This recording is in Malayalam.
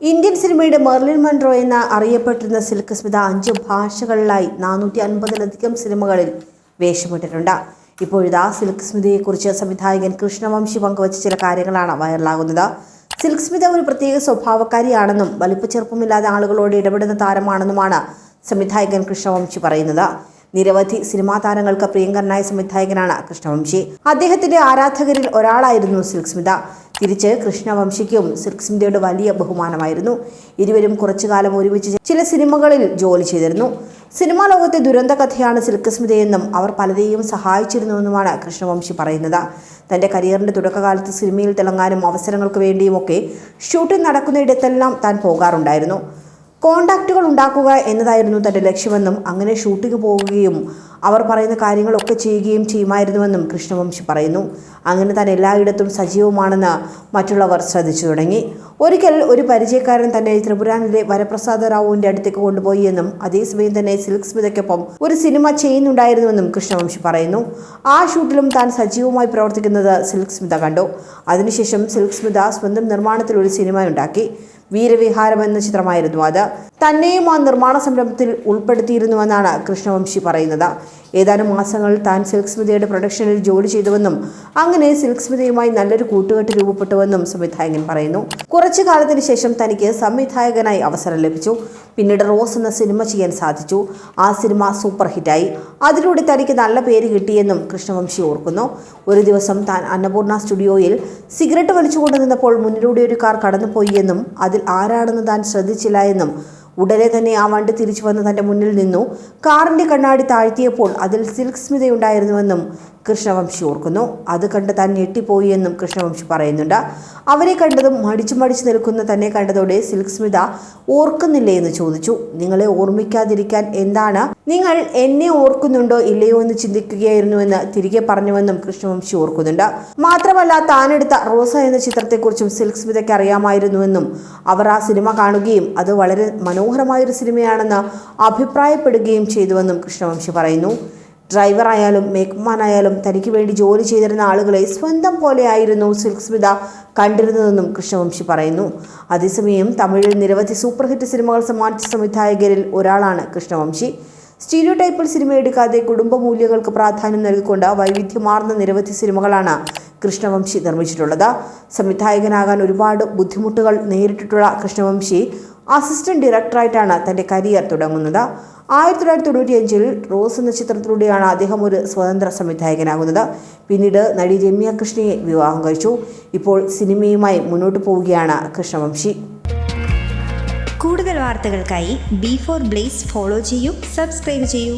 ഇന്ത്യൻ സിനിമയുടെ മെർലിൻ മൺട്രോ എന്ന അറിയപ്പെട്ടിരുന്ന സിൽക്ക് സ്മിത അഞ്ച് ഭാഷകളിലായി നാനൂറ്റി അൻപതിലധികം സിനിമകളിൽ വേഷമിട്ടിട്ടുണ്ട്. ഇപ്പോഴിതാ സിൽക്ക് സ്മിതയെക്കുറിച്ച് സംവിധായകൻ കൃഷ്ണവംശി പങ്കുവച്ച ചില കാര്യങ്ങളാണ് വൈറലാകുന്നത്. സിൽക്ക് സ്മിത ഒരു പ്രത്യേക സ്വഭാവക്കാരിയാണെന്നും വലിപ്പച്ചെറുപ്പമില്ലാതെ ആളുകളോട് ഇടപെടുന്ന താരമാണെന്നുമാണ് സംവിധായകൻ കൃഷ്ണവംശി പറയുന്നത്. നിരവധി സിനിമാ താരങ്ങൾക്ക് പ്രിയങ്കരനായ സംവിധായകനാണ് കൃഷ്ണവംശി. അദ്ദേഹത്തിന്റെ ആരാധകരിൽ ഒരാളായിരുന്നു സിൽക്ക് സ്മിത. തിരിച്ച് കൃഷ്ണവംശിക്കും സിൽക്ക് വലിയ ബഹുമാനമായിരുന്നു. ഇരുവരും കുറച്ചു കാലം ഒരുമിച്ച് ചില സിനിമകളിൽ ജോലി ചെയ്തിരുന്നു. സിനിമാ ലോകത്തെ ദുരന്ത കഥയാണ് സിൽക്ക് സ്മിതയെന്നും അവർ പലരെയും സഹായിച്ചിരുന്നുവെന്നുമാണ് കൃഷ്ണവംശി പറയുന്നത്. തന്റെ കരിയറിന്റെ തുടക്കകാലത്ത് സിനിമയിൽ തിളങ്ങാനും അവസരങ്ങൾക്ക് വേണ്ടിയുമൊക്കെ ഷൂട്ടിംഗ് നടക്കുന്നിടത്തെല്ലാം താൻ പോകാറുണ്ടായിരുന്നു. കോണ്ടാക്റ്റുകൾ ഉണ്ടാക്കുക എന്നതായിരുന്നു തന്റെ ലക്ഷ്യമെന്നും അങ്ങനെ ഷൂട്ടിംഗ് പോവുകയും അവർ പറയുന്ന കാര്യങ്ങളൊക്കെ ചെയ്യുകയും ചെയ്യുമായിരുന്നുവെന്നും കൃഷ്ണവംശി പറയുന്നു. അങ്ങനെ താൻ എല്ലായിടത്തും സജീവമാണെന്ന് മറ്റുള്ളവർ ശ്രദ്ധിച്ചു തുടങ്ങി. ഒരിക്കൽ ഒരു പരിചയക്കാരൻ തന്നെ ത്രിപുരാനിലെ വരപ്രസാദ റാവുവിന്റെ അടുത്തേക്ക് കൊണ്ടുപോയി എന്നും അതേസമയം തന്നെ സിൽക്ക് സ്മിതയ്ക്കൊപ്പം ഒരു സിനിമ ചെയ്യുന്നുണ്ടായിരുന്നുവെന്നും കൃഷ്ണവംശി പറയുന്നു. ആ ഷൂട്ടിലും താൻ സജീവമായി പ്രവർത്തിക്കുന്നത് സിൽക്ക് സ്മിത കണ്ടു. അതിനുശേഷം സിൽക്ക് സ്മിത സ്വന്തം നിർമ്മാണത്തിൽ ഒരു സിനിമ ഉണ്ടാക്കി വീരവിഹാരം എന്ന ചിത്രമായിരുന്നു അത്. തന്നെയും ആ നിർമ്മാണ സംരംഭത്തിൽ ഉൾപ്പെടുത്തിയിരുന്നുവെന്നാണ് കൃഷ്ണവംശി പറയുന്നത്. ഏതാനും മാസങ്ങൾ താൻ സിൽക്ക് സ്മിതയുടെ പ്രൊഡക്ഷനിൽ ജോലി ചെയ്തുവെന്നും അങ്ങനെ സിൽക്ക് സ്മിതയുമായി നല്ലൊരു കൂട്ടുകെട്ട് രൂപപ്പെട്ടുവെന്നും സംവിധായകൻ പറയുന്നു. കുറച്ചു കാലത്തിന് ശേഷം തനിക്ക് സംവിധായകനായി അവസരം ലഭിച്ചു. പിന്നീട് റോസ് എന്ന സിനിമ ചെയ്യാൻ സാധിച്ചു. ആ സിനിമ സൂപ്പർ ഹിറ്റായി. അതിലൂടെ തനിക്ക് നല്ല പേര് കിട്ടിയെന്നും കൃഷ്ണവംശി ഓർക്കുന്നു. ഒരു ദിവസം താൻ അന്നപൂർണ സ്റ്റുഡിയോയിൽ സിഗരറ്റ് വലിച്ചുകൊണ്ട് നിന്നപ്പോൾ മുന്നിലൂടെ ഒരു കാർ കടന്നുപോയി എന്നും അതിൽ ആരാണെന്ന് താൻ ശ്രദ്ധിച്ചില്ല എന്നും ഉടനെ തന്നെ ആ വണ്ടി തിരിച്ചു വന്ന് തന്റെ മുന്നിൽ നിന്നു. കാറിന്റെ കണ്ണാടി താഴ്ത്തിയപ്പോൾ അതിൽ സിൽക്ക് സ്മിതയുണ്ടായിരുന്നുവെന്നും കൃഷ്ണവംശി ഓർക്കുന്നു. അത് കണ്ട് താൻ ഞെട്ടിപ്പോയി എന്നും കൃഷ്ണവംശി പറയുന്നുണ്ട്. അവരെ കണ്ടതും മടിച്ചു മടിച്ചു നിൽക്കുന്ന തന്നെ കണ്ടതോടെ സിൽക്ക് സ്മിത ഓർക്കുന്നില്ലേ എന്ന് ചോദിച്ചു. നിങ്ങളെ ഓർമ്മിക്കാതിരിക്കാൻ എന്താണ്? നിങ്ങൾ എന്നെ ഓർക്കുന്നുണ്ടോ ഇല്ലയോ എന്ന് ചിന്തിക്കുകയായിരുന്നുവെന്ന് തിരികെ പറഞ്ഞുവെന്നും കൃഷ്ണവംശി ഓർക്കുന്നുണ്ട്. മാത്രമല്ല താനെടുത്ത റോസ എന്ന ചിത്രത്തെക്കുറിച്ചും സിൽക്ക് സ്മിതയ്ക്ക് അറിയാമായിരുന്നുവെന്നും അവർ ആ സിനിമ കാണുകയും അത് വളരെ മനോഹരമായൊരു സിനിമയാണെന്ന് അഭിപ്രായപ്പെടുകയും ചെയ്തുവെന്നും കൃഷ്ണവംശി പറയുന്നു. ഡ്രൈവറായാലും മേക്കപ്പ്മാനായാലും തനിക്ക് വേണ്ടി ജോലി ചെയ്തിരുന്ന ആളുകളെ സ്വന്തം പോലെയായിരുന്നു സിൽക്ക് സ്മിത കണ്ടിരുന്നതെന്നും കൃഷ്ണവംശി പറയുന്നു. അതേസമയം തമിഴിൽ നിരവധി സൂപ്പർ ഹിറ്റ് സിനിമകൾ സമ്മാനിച്ച സംവിധായകരിൽ ഒരാളാണ് കൃഷ്ണവംശി. സ്റ്റീരിയോ ടൈപ്പിൽ സിനിമ എടുക്കാതെ കുടുംബ മൂല്യങ്ങൾക്ക് പ്രാധാന്യം നൽകിക്കൊണ്ട് വൈവിധ്യമാർന്ന നിരവധി സിനിമകളാണ് കൃഷ്ണവംശി നിർമ്മിച്ചിട്ടുള്ളത്. സംവിധായകനാകാൻ ഒരുപാട് ബുദ്ധിമുട്ടുകൾ നേരിട്ടിട്ടുള്ള കൃഷ്ണവംശി അസിസ്റ്റന്റ് ഡയറക്ടറായിട്ടാണ് തന്റെ കരിയർ തുടങ്ങുന്നത്. ആയിരത്തി തൊള്ളായിരത്തി തൊണ്ണൂറ്റിയഞ്ചിൽ റോസ് എന്ന ചിത്രത്തിലൂടെയാണ് അദ്ദേഹം ഒരു സ്വതന്ത്ര സംവിധായകനാകുന്നത്. പിന്നീട് നടി രമ്യ കൃഷ്ണയെ വിവാഹം കഴിച്ചു. ഇപ്പോൾ സിനിമയുമായി മുന്നോട്ട് പോവുകയാണ് കൃഷ്ണവംശി. കൂടുതൽ വാർത്തകൾക്കായി ബി ഫോർ ബ്ലേസ് ഫോളോ ചെയ്യൂ സബ്സ്ക്രൈബ് ചെയ്യൂ.